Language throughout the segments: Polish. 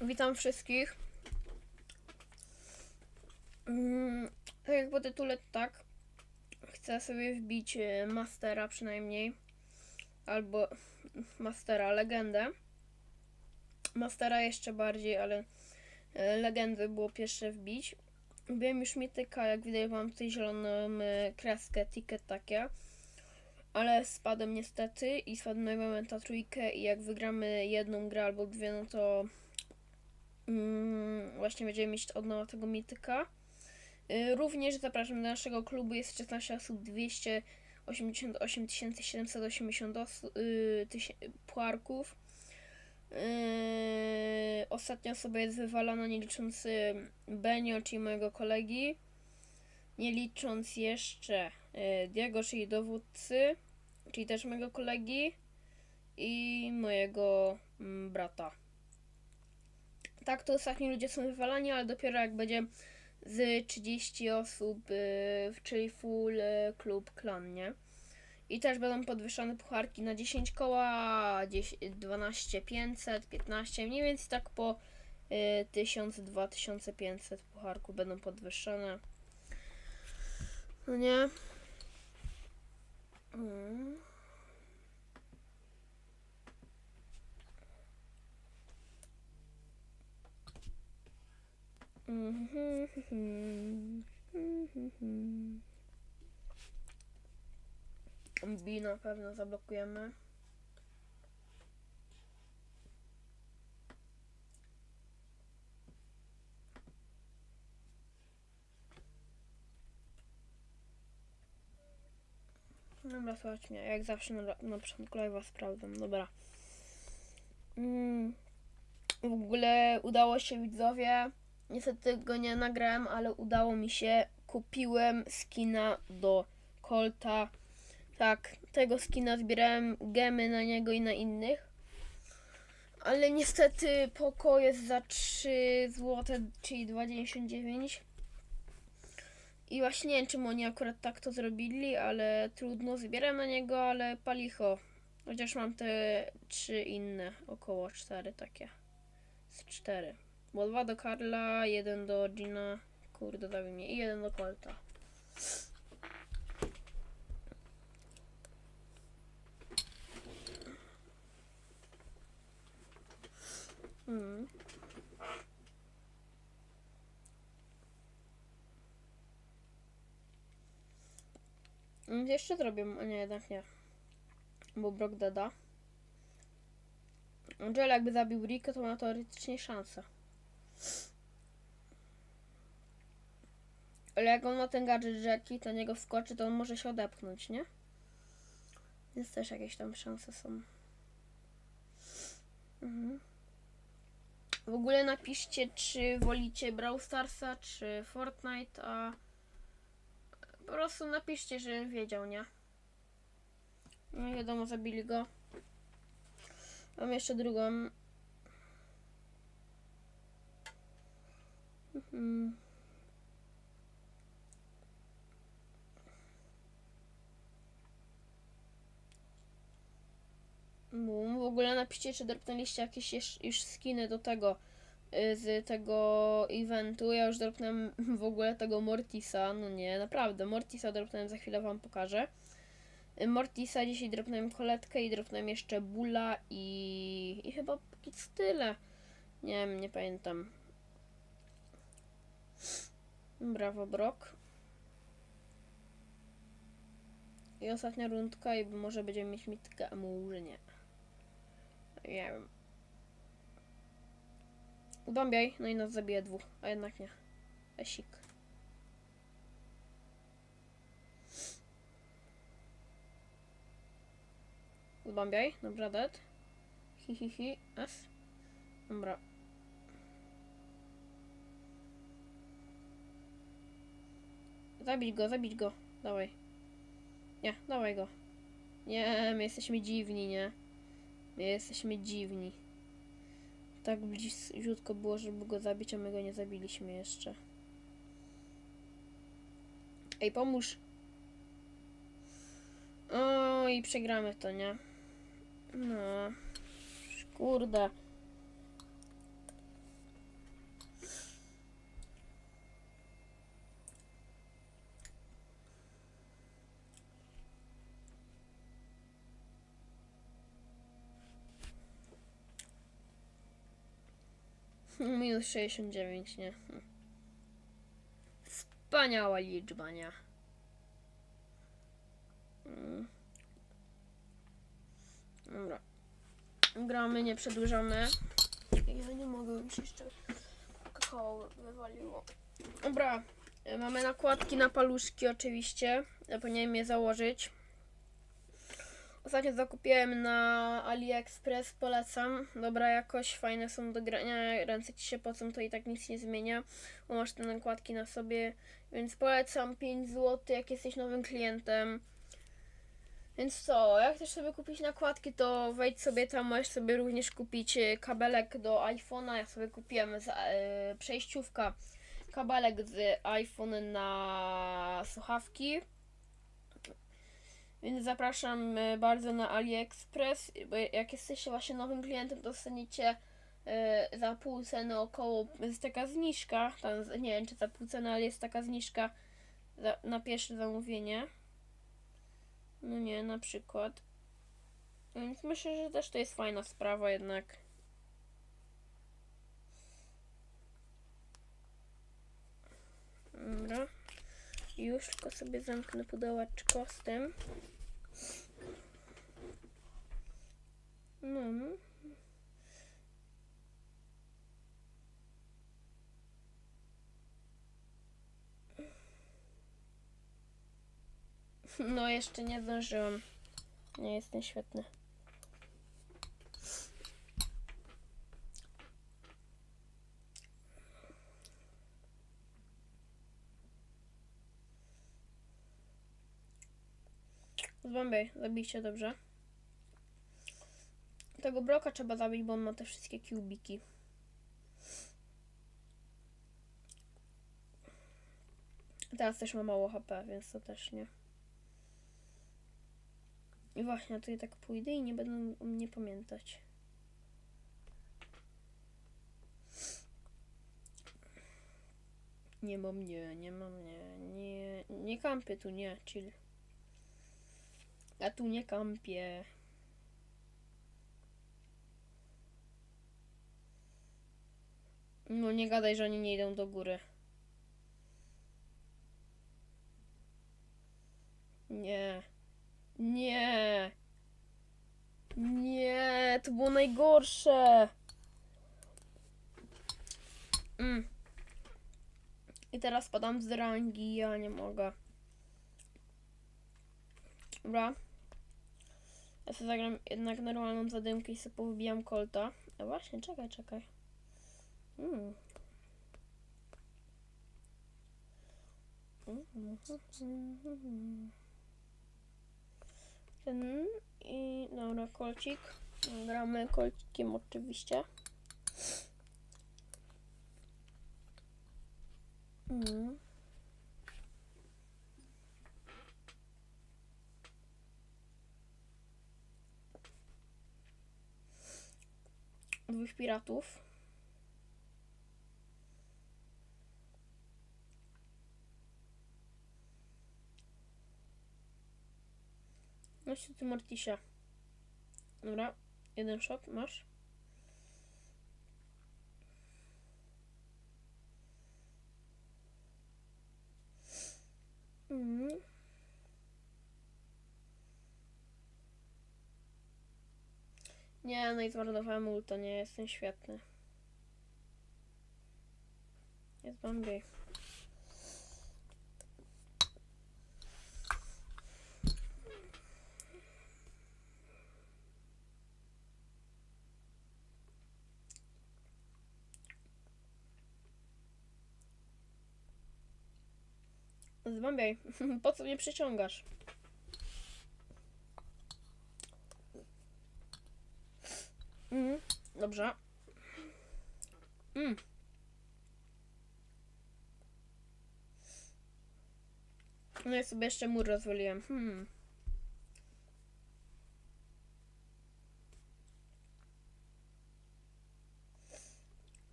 Witam wszystkich. Mm, Tak jak po tytule, tak. Chcę sobie wbić e, Mastera przynajmniej. Albo Mastera, legendę. Mastera jeszcze bardziej, ale e, legendy było pierwsze wbić. Wiem już mityka, jak widać mam tutaj zieloną e, kreskę, ticket takie. Ale spadłem niestety i spadłem na momenta trójkę i jak wygramy jedną grę albo dwie, no to właśnie będziemy mieć od nowa tego mityka. Y, Również zapraszam do naszego klubu, jest 16 osób, 288 780 osób, y, puarków. Yy, ostatnia osoba jest wywalona, nie licząc y, Benio, czyli mojego kolegi. Nie licząc jeszcze Diego, czyli dowódcy, czyli też mojego kolegi. I mojego mm, brata. Tak, to ostatni ludzie są wywalani, ale dopiero jak będzie z 30 osób, y, czyli full y, klub klan, nie? I też będą podwyższone pucharki na 10 koła, 10, 12 500, 15, mniej więcej tak po y, 1000, 2500 pucharków będą podwyższone. No nie? Mm. B na pewno zablokujemy. Dobra, słuchajcie mnie, jak zawsze na, na początku live'a sprawdzam, dobra. Mm, w ogóle udało się widzowie, niestety go nie nagrałem, ale udało mi się, kupiłem skina do Colta. Tak, tego skina zbierałem gemy na niego i na innych. Ale niestety poko jest za 3 zł, czyli 2,99. I właśnie nie wiem, czemu oni akurat tak to zrobili, ale trudno. Zbieram na niego, ale palicho. Chociaż mam te trzy inne, około cztery takie. Z cztery. Bo dwa do Karla, jeden do Gina, kurde dał mnie, i jeden do Colta. Mm. Mm, Jeszcze zrobię, nie, jednak nie. Bo Brock dada. Angela jakby zabił Rico, to ma teoretycznie szansę. Ale jak on ma ten gadżet rzeki, to niego wskoczy, to on może się odepchnąć, nie? Więc też jakieś tam szanse są. Mhm. W ogóle napiszcie, czy wolicie Brawl Starsa, czy Fortnite, a po prostu napiszcie, żebym wiedział, nie? No wiadomo, zabili go. Mam jeszcze drugą. Mhm. W ogóle napiszcie, czy dropnęliście jakieś już, skiny do tego, y, z tego eventu. Ja już dropnąłem w ogóle tego Mortisa, no nie, naprawdę, Mortisa dropnąłem, za chwilę wam pokażę. Mortisa dzisiaj dropnąłem koletkę i dropnąłem jeszcze Bula i, i chyba póki tyle. Nie wiem, nie pamiętam. Brawo, Brock. I ostatnia rundka i może będziemy mieć mitkę, a może nie. Nie wiem. Ubambiaj, no i nas zabije dwóch, a jednak nie. Esik. Ubambiaj, dobra, dead. Hi, hi, hi, S. Dobra. Zabić go, zabić go. Dawaj. Nie, dawaj go. Nie, my jesteśmy dziwni, nie? My jesteśmy dziwni. Tak bliziutko było, żeby go zabić, a my go nie zabiliśmy jeszcze. Ej, pomóż. O, i przegramy to, nie? No. Kurde. Minus 69, nie? Hm. Wspaniała liczba, nie? Mm. Dobra. Gramy, nie przedłużamy. Ja nie mogę już jeszcze kakao wywaliło. Dobra, e, mamy nakładki na paluszki oczywiście. Zapomniałem je założyć. Ostatnio zakupiłem na AliExpress, polecam. Dobra jakość, fajne są do grania, ręce ci się pocą, to i tak nic nie zmienia, bo masz te nakładki na sobie, więc polecam 5 zł, jak jesteś nowym klientem. Więc co, jak chcesz sobie kupić nakładki, to wejdź sobie tam, możesz sobie również kupić e, kabelek do iPhone'a. Ja sobie kupiłem z, e, przejściówka, kabelek z iPhone na słuchawki. Więc zapraszam e, bardzo na AliExpress, bo jak jesteście właśnie nowym klientem, dostaniecie e, za pół ceny około, jest taka zniżka, tam, nie wiem czy za pół ceny, ale jest taka zniżka na pierwsze zamówienie. No nie, na przykład. Więc myślę, że też to jest fajna sprawa jednak. Dobra. Już tylko sobie zamknę pudełeczko z tym. No. no. Jeszcze nie zdążyłam. Nie jestem świetny. Zbambej, zabijcie dobrze. Tego broka trzeba zabić, bo on ma te wszystkie kubiki. Teraz też ma mało HP, więc to też nie. I właśnie, to ja tak pójdę i nie będą o mnie pamiętać. Nie ma mnie, nie ma mnie, nie, nie kampię tu, nie, chill. Ja tu nie kampię. No nie gadaj, że oni nie idą do góry. Nie. Nie. Nie, to było najgorsze. Mm. I teraz padam z rangi, ja nie mogę. Dobra. Ja sobie zagram jednak normalną zadymkę i sobie powybijam kolta. A właśnie, czekaj, czekaj. Mm. Ten i dobra, kolcik. Gramy kolcikiem oczywiście. Mm. Dwóch piratów. No się ty Morticia. Dobra, jeden shot masz. Mhm. Nie, no i zmarnowałem ulta, nie jestem świetny. Jest Bambi. Zbambiaj, po co mnie przyciągasz? Mm, dobrze. Mm. No ja sobie jeszcze mur rozwaliłem. Hmm.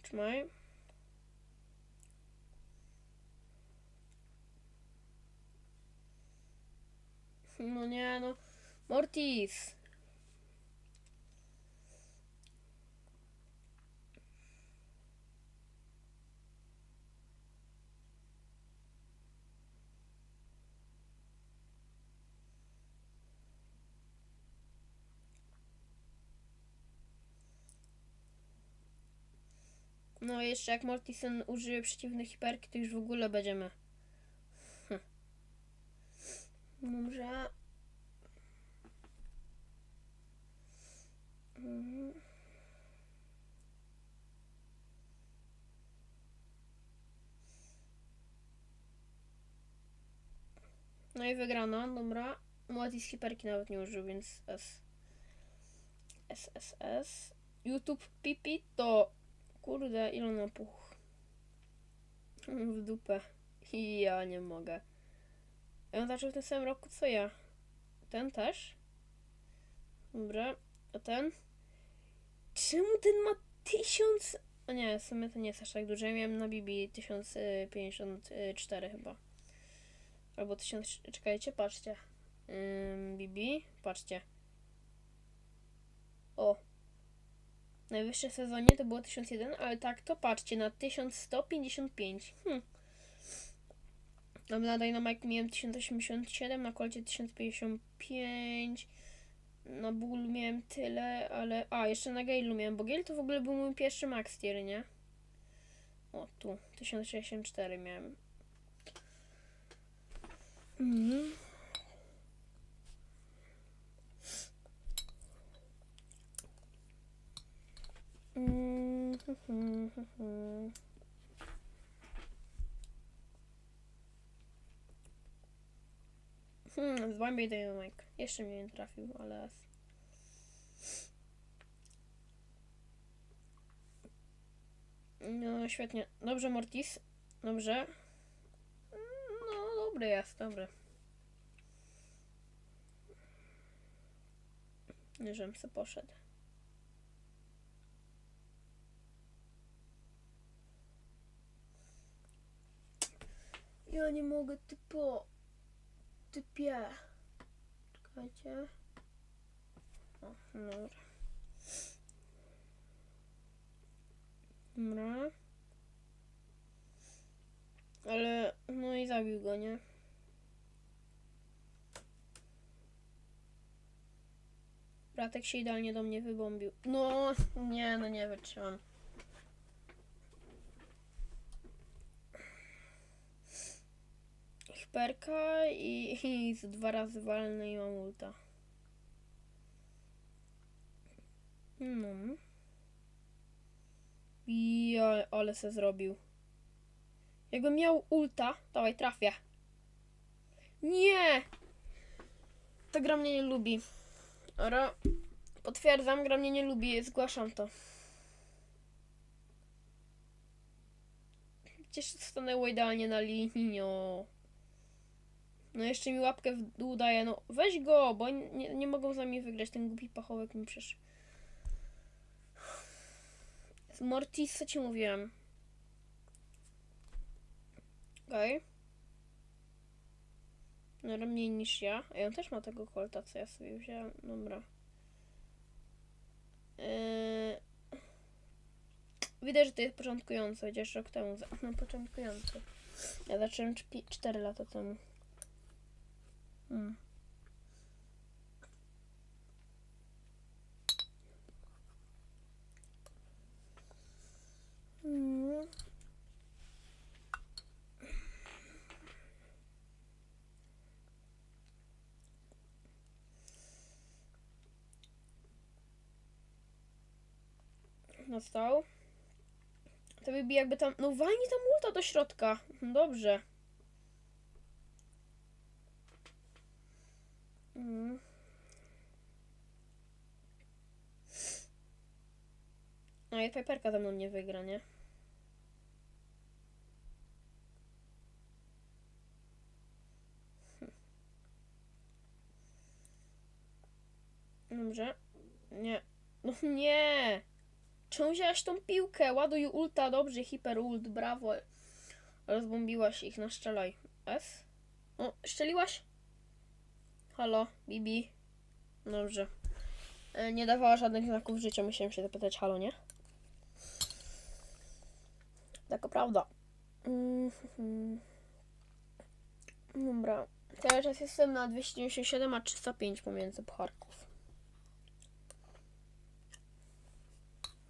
Trzymaj. No nie, no. Mortis. No jeszcze jak Mortison użyje przeciwnej hiperki, to już w ogóle będziemy. Hm. Dobrze. Mhm. No i wygrana, dobra. Mortis hiperki nawet nie użył, więc S. S, S, S. YouTube Pipi to... Kurde, ile na puch. W dupę. I ja nie mogę. Ja on zaczął w tym samym roku co ja. Ten też? Dobra, a ten? Czemu ten ma tysiąc... A nie, w sumie to nie jest aż tak dużo. Ja miałem na Bibi 1054 chyba. Albo 1000... Czekajcie, patrzcie. Ym, Bibi, patrzcie. O. Najwyższe w sezonie to było 1001, ale tak to patrzcie, na 1155. Hm. Dobra, na Dynamite miałem 1087, na kolcie 1055. Na Bull miałem tyle, ale... A, jeszcze na Gale'u miałem, bo Gale to w ogóle był mój pierwszy max tier, nie? O, tu. 1064 miałem. Mhm. Mm, hu, hu, hu, hu. Hmm, z Bombay Dynamite. Jeszcze mnie nie trafił, ale... No, świetnie. Dobrze, Mortis. Dobrze. No, dobry jest, dobry. Żebym se poszedł. Ja nie mogę typo. Typie. Czekajcie. O, dobra. Dobra. Ale, no i zabił go, nie? Bratek się idealnie do mnie wybombił. No, nie, no nie wytrzymam. Hiperka i, i z dwa razy walny i mam ulta. No. I ale, ale se zrobił. Jakbym miał ulta, dawaj, trafię. Nie! Ta gra mnie nie lubi. Ora, potwierdzam, gra mnie nie lubi, zgłaszam to. Przecież stanęło idealnie na linii. Jeszcze mi łapkę w dół daje. No weź go, bo nie, nie mogą z nami wygrać. Ten głupi pachołek mi przecież. Z Mortis, co ci mówiłem? Okej. Okay. No mniej niż ja. A on też ma tego kolta, co ja sobie wziąłem. Dobra. Yy... Widać, że to jest początkujący, chociaż rok temu. No, początkujący. Ja zacząłem 4 lata temu. Mm. Mm. Dostał. To wybi jakby tam. No walnij tam ulta do środka. Dobrze. Mm. No i Piperka ze mną nie wygra, nie? Dobrze. Nie. No nie! Czemu wzięłaś tą piłkę? Ładuj ulta, dobrze, hiper ult, brawo. Rozbombiłaś ich, no strzelaj. S? O, szczeliłaś? Halo, Bibi. Dobrze. E, Nie dawała żadnych znaków życia, musiałem się zapytać, halo, nie? Taka prawda. Mhm. Dobra. Czas jestem na 297 a 305 pomiędzy pucharków.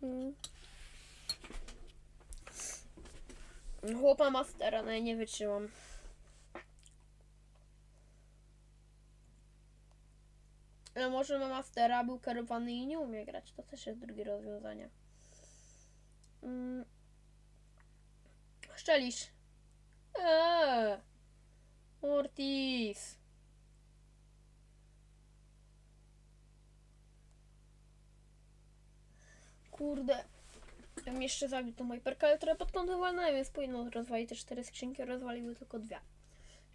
Mm. Chłopa Mastera, no ja nie wytrzymam. Ale może ma Mastera, był kierowany i nie umie grać. To też jest drugie rozwiązanie. Mm. Szczelisz. Eee. Mortis. Kurde. Ja jeszcze zabił tą Hyperkę, ale trochę pod kątem więc powinno rozwalić te cztery skrzynki, rozwaliły tylko dwie.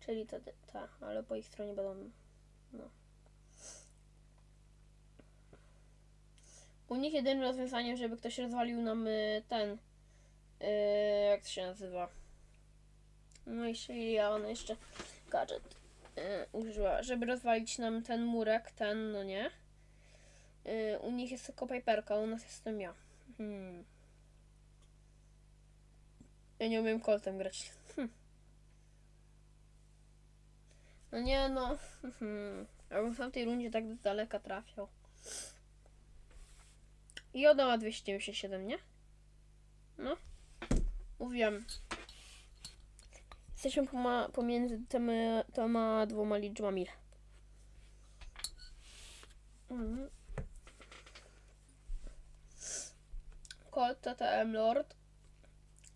Czyli te, te ale po ich stronie będą, no. U nich jedynym rozwiązaniem, żeby ktoś rozwalił nam y, ten, y, jak to się nazywa? No i czyli ona jeszcze gadżet y, użyła, żeby rozwalić nam ten murek, ten, no nie. Y, u nich jest tylko Piperka, u nas jestem ja. Hmm. Ja nie umiem koltem grać. Hm. No nie no. Hmm. Jakbym w tamtej rundzie tak daleka trafiał. I ona ma 297, nie? No. Mówiłem. Jesteśmy pomiędzy tymi, tyma dwoma liczbami. Mhm. Colt, TTM Lord.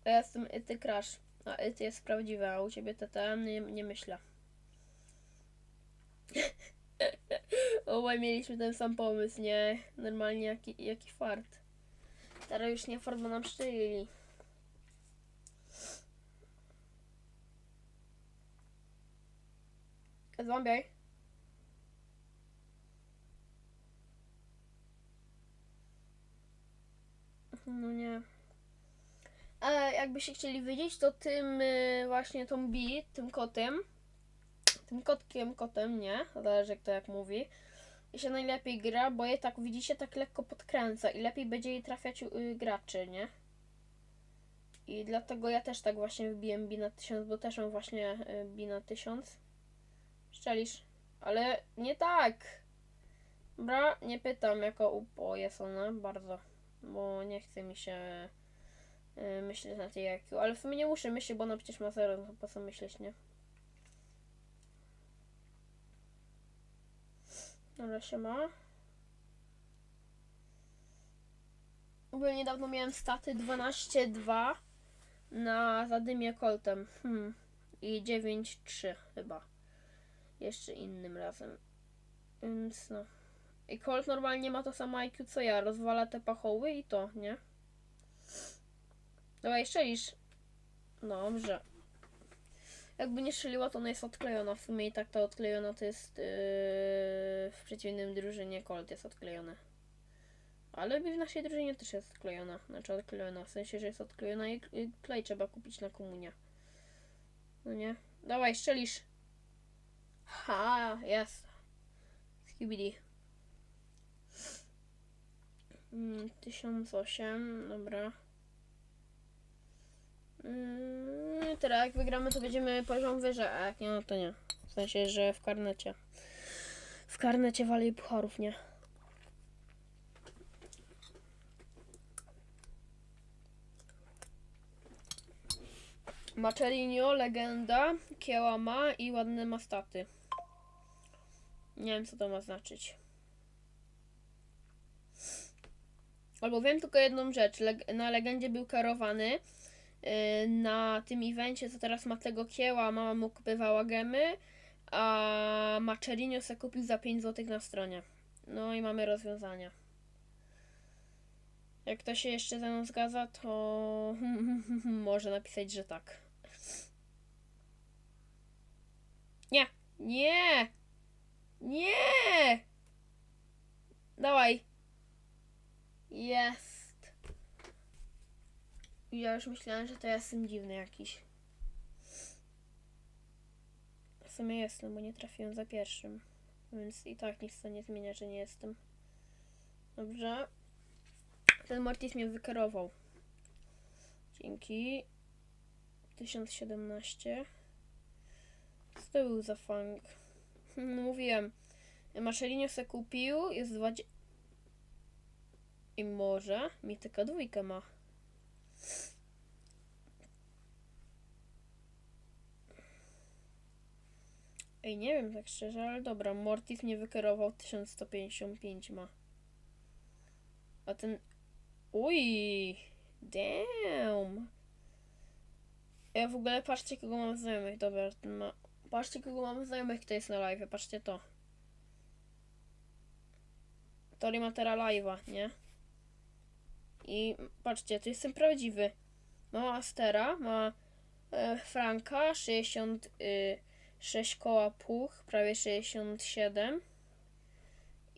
Ja jestem Ity Crash. A Ity jest prawdziwe, a u ciebie TTM nie, nie myślę. Obaj mieliśmy ten sam pomysł, nie? Normalnie jaki, jaki fart. Teraz już nie fart, bo nam szczelili. Zombie. No nie. Ale jakbyście chcieli wiedzieć, to tym y, właśnie tą B, tym kotem, tym kotkiem, kotem, nie? Zależy jak to jak mówi. Się najlepiej gra, bo je tak widzicie, tak lekko podkręca i lepiej będzie jej trafiać y, graczy, nie? I dlatego ja też tak właśnie wybiłem B na 1000, bo też mam właśnie y, B na 1000. Szczelisz. Ale nie tak. Dobra, nie pytam jako upo jest ona bardzo, bo nie chce mi się y, myśleć na tej IQ, ale w sumie nie muszę myśleć, bo ona przecież ma zero, no to po co myśleć, nie? Dobra, się ma. Ogóle niedawno miałem staty 12-2 na zadymie koltem. Hmm. I 9-3 chyba. Jeszcze innym razem. Więc no. I Colt normalnie ma to samo IQ co ja. Rozwala te pachoły i to, nie? Dawaj, strzelisz. Dobrze. Jakby nie strzeliła, to ona jest odklejona. W sumie i tak ta odklejona to jest yy, w przeciwnym drużynie Colt jest odklejony. Ale w naszej drużynie też jest odklejona. Znaczy odklejona. W sensie, że jest odklejona i klej trzeba kupić na komunia. No nie? Dawaj, strzelisz. Ha, jest. Skibidi. Mm, 1008, dobra. Mm, teraz jak wygramy, to będziemy poziom wyżej, a jak nie, no to nie. W sensie, że w karnecie. W karnecie wali pucharów, nie. Macelinio, legenda, kieła ma i ładne ma staty. Nie wiem, co to ma znaczyć. Albo wiem tylko jedną rzecz. Leg- na legendzie był kierowany. Yy, na tym evencie, co teraz ma tego kieła, mama mu kupywała gemy, a Macerinio se kupił za 5 zł na stronie. No i mamy rozwiązania. Jak ktoś się jeszcze ze mną zgadza, to może napisać, że tak. Nie! Nie! Nie! Dawaj. Ja już myślałem, że to ja jestem dziwny jakiś. W sumie jestem, bo nie trafiłem za pierwszym. Więc i tak nic to nie zmienia, że nie jestem. Dobrze. Ten Mortis mnie wykierował. Dzięki. 1017. Co to był za fang? No, mówiłem. Marcelinio se kupił, jest 20... I może mi taka dwójka ma. Ej, nie wiem tak szczerze, ale dobra, Mortis nie wykierował 1155 ma. A ten... Uj! Damn! Ja w ogóle patrzcie kogo mam znajomych, dobra, ten ma... Patrzcie kogo mam znajomych, kto jest na live, patrzcie to. Tori ma teraz live'a, nie? I patrzcie, to jestem prawdziwy. Ma Astera, ma e, Franka, 66 koła puch, prawie 67.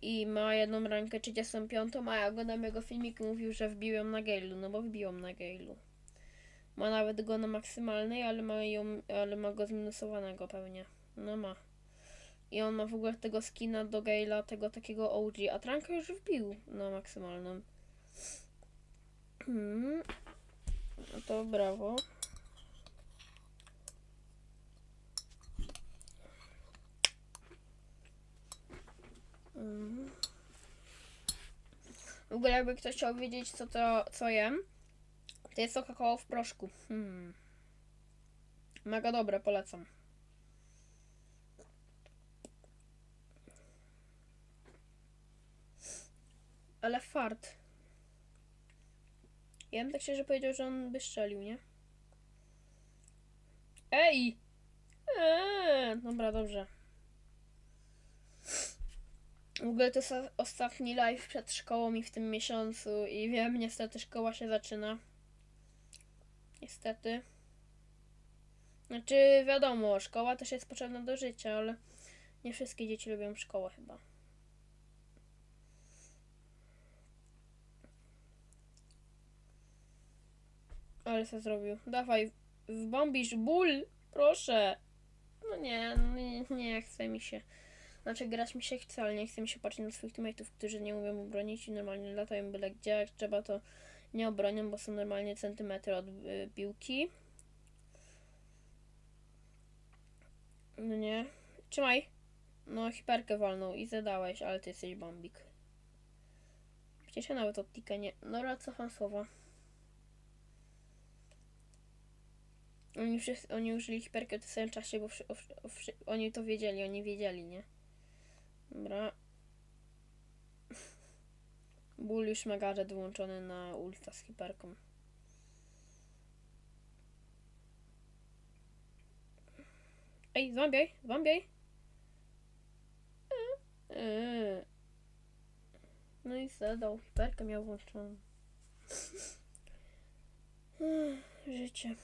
I ma jedną rankę 35, a ja oglądam jego filmik mówił, że wbił ją na Gailu, no bo wbił ją na Gailu. Ma nawet go na maksymalnej, ale ma, ją, ale ma go zminusowanego pewnie. No ma. I on ma w ogóle tego skina do Gaila, tego takiego OG, a Tranka już wbił na maksymalną. Hmm. No to brawo. Mhm. W ogóle jakby ktoś chciał wiedzieć co to, co jem, to jest to kakao w proszku. Hmm. Mega dobre, polecam. Ale fart. Ja bym tak szczerze powiedział, że on by strzelił, nie? Ej! Eee, dobra, dobrze. W ogóle to jest ostatni live przed szkołą i w tym miesiącu i wiem, niestety szkoła się zaczyna. Niestety. Znaczy, wiadomo, szkoła też jest potrzebna do życia, ale nie wszystkie dzieci lubią szkołę chyba. Ale co zrobił? Dawaj, wbombisz ból, proszę. No nie, no nie, nie chce mi się. Znaczy grać mi się chce, ale nie chce mi się patrzeć na swoich teammateów, którzy nie umieją obronić i normalnie latają byle gdzie, jak trzeba to nie obronią, bo są normalnie centymetry od y, piłki. No nie. Trzymaj. No, hiperkę walnął i zadałeś, ale ty jesteś bombik. Przecież ja nawet od tika nie... No, cofam słowa. Oni, wszyscy, oni użyli hiperkę w samym czasie, bo wszy, oni to wiedzieli, oni wiedzieli, nie? Dobra. Ból już ma gadżet wyłączony na ulta z hiperką. Ej, zombiej, zombiej. Eee. No i zadał, hiperkę miał włączoną. Życie.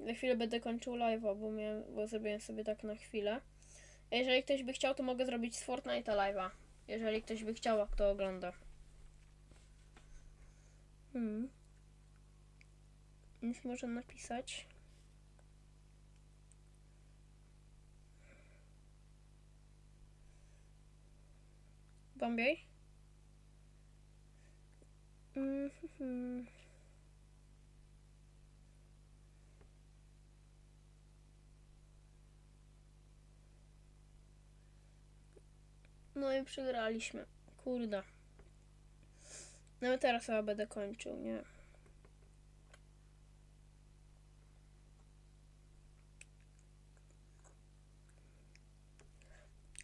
Za chwilę będę kończył live'a, bo, bo zrobiłem sobie tak na chwilę. Jeżeli ktoś by chciał, to mogę zrobić z Fortnite'a live'a. Jeżeli ktoś by chciał, kto ogląda. Hmm. Nic może napisać. Bombiej? Mhm. No i przegraliśmy. Kurde. No i teraz chyba będę kończył, nie?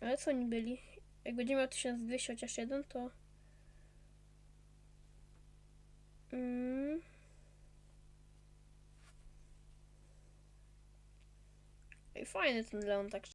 Ale co oni byli? Jak będzie miał 1200 chociaż jeden, to... Mm. I fajny ten Leon tak